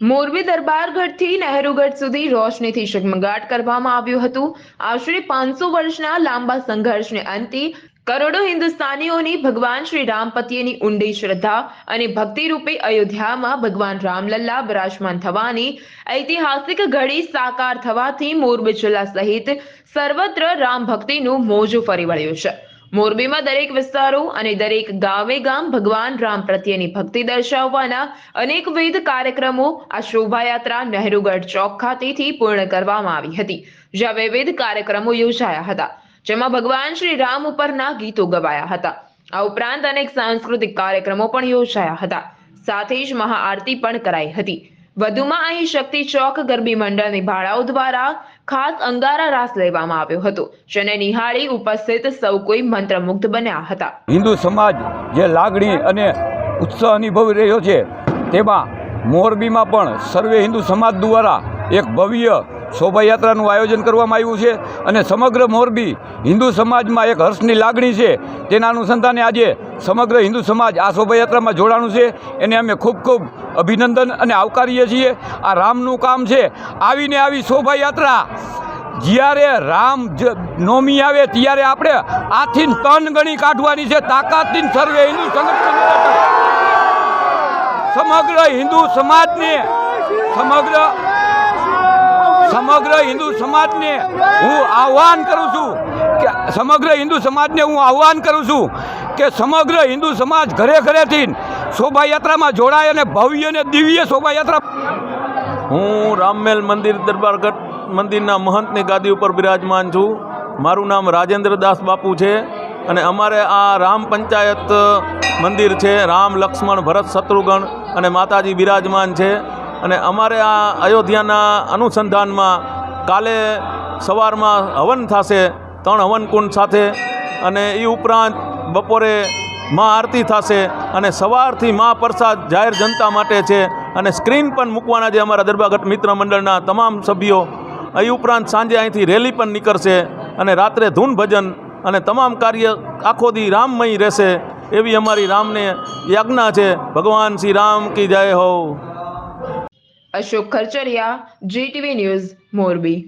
મોરબી દરબારગઢથી નહેરુગઢ સુધી રોશનીથી ઝગમગાટ કરવામાં આવ્યું હતું. આશરે પાંચસો વર્ષના લાંબા સંઘર્ષને અંતે કરોડો હિન્દુસ્તાનીઓની ભગવાન શ્રી રામ પ્રત્યેની ઊંડી શ્રદ્ધા અને ભક્તિ રૂપે અયોધ્યામાં ભગવાન રામલલ્લા બિરાજમાન થવાની ઐતિહાસિક ઘડી સાકાર થવાથી મોરબી જિલ્લા સહિત સર્વત્ર રામ ભક્તિનું મોજું ફરી વળ્યું છે. મોરબીમાં દરેક વિસ્તારો અને દરેક ગામે ગામ ભગવાન રામ પ્રત્યેની ભક્તિ દર્શાવવાના અનેકવિધ કાર્યક્રમો આ શોભાયાત્રા નહેરુગઢ ચોક ખાતેથી પૂર્ણ કરવામાં આવી હતી, જ્યાં વિવિધ કાર્યક્રમો યોજાયા હતા, જેમાં ભગવાન શ્રી રામ ઉપરના ગીતો ગવાયા હતા. આ ઉપરાંત અનેક સાંસ્કૃતિક કાર્યક્રમો પણ યોજાયા હતા. સાથે જ મહાઆરતી પણ કરાઈ હતી. વધુમાં અહીં શક્તિ ચોક ગરબી મંડળની ભાડાઓ દ્વારા ખાસ અંગારા રાસ લેવામાં આવ્યો હતો, જેને નિહાળી ઉપસ્થિત સૌ કોઈ મંત્રમુગ્ધ બન્યા હતા. હિન્દુ સમાજ જે લાગણી અને ઉત્સાહ અનુભવી રહ્યો છે, તેમાં મોરબીમાં પણ સર્વે હિન્દુ સમાજ દ્વારા એક ભવ્ય શોભાયાત્રાનું આયોજન કરવામાં આવ્યું છે અને સમગ્ર મોરબી હિન્દુ સમાજમાં એક હર્ષની લાગણી છે. તેના અનુસંધાને આજે સમગ્ર હિન્દુ સમાજ આ શોભાયાત્રામાં જોડાણું છે. એને અમે ખૂબ ખૂબ અભિનંદન અને આવકારીએ છીએ. આ રામનું કામ છે. આવીને આવી શોભાયાત્રા. જ્યારે રામ નોમી આવે ત્યારે આપણે આથી તન ગણી કાઢવાની છે. તાકાતથી સર્વે હિન્દુ સંગઠન સમગ્ર હિન્દુ સમાજને, સમગ્ર સમગ્ર હિન્દુ સમાજને હું આહ્વાન કરું છું. સમગ્ર હિન્દુ સમાજને હું આહ્વાન કરું છું કે સમગ્ર હિન્દુ સમાજ ઘરે ઘરેથી શોભાયાત્રામાં જોડાય અને ભવ્ય અને દિવ્ય શોભાયાત્રા હું રામમેલ મંદિર દરબારગઢ મંદિરના મહંતની ગાદી ઉપર બિરાજમાન છું. મારું નામ રાજેન્દ્ર દાસ બાપુ છે અને અમારે આ રામ પંચાયત મંદિર છે. રામ, લક્ષ્મણ, ભરત, શત્રુઘ્ન અને માતાજી બિરાજમાન છે. અને અમારે આ અયોધ્યાના અનુસંધાનમાં કાલે સવારમાં હવન થશે ત્રણ હવનકુંડ સાથે અને એ ઉપરાંત બપોરે મા આરતી થશે અને સવારથી મા પ્રસાદ જાહેર જનતા માટે છે અને સ્ક્રીન પણ મૂકવાના છે અમારા દરબારગઢ મિત્ર મંડળના તમામ સભ્યો. એ ઉપરાંત સાંજે અહીંથી રેલી પણ નીકળશે અને રાત્રે ધૂન ભજન અને તમામ કાર્ય આખો દી રામમય રહેશે એવી અમારી રામને યાજ્ઞા છે. ભગવાન શ્રી રામ કી જય હો. Ashok Kharachariya, GTV news, Morbi.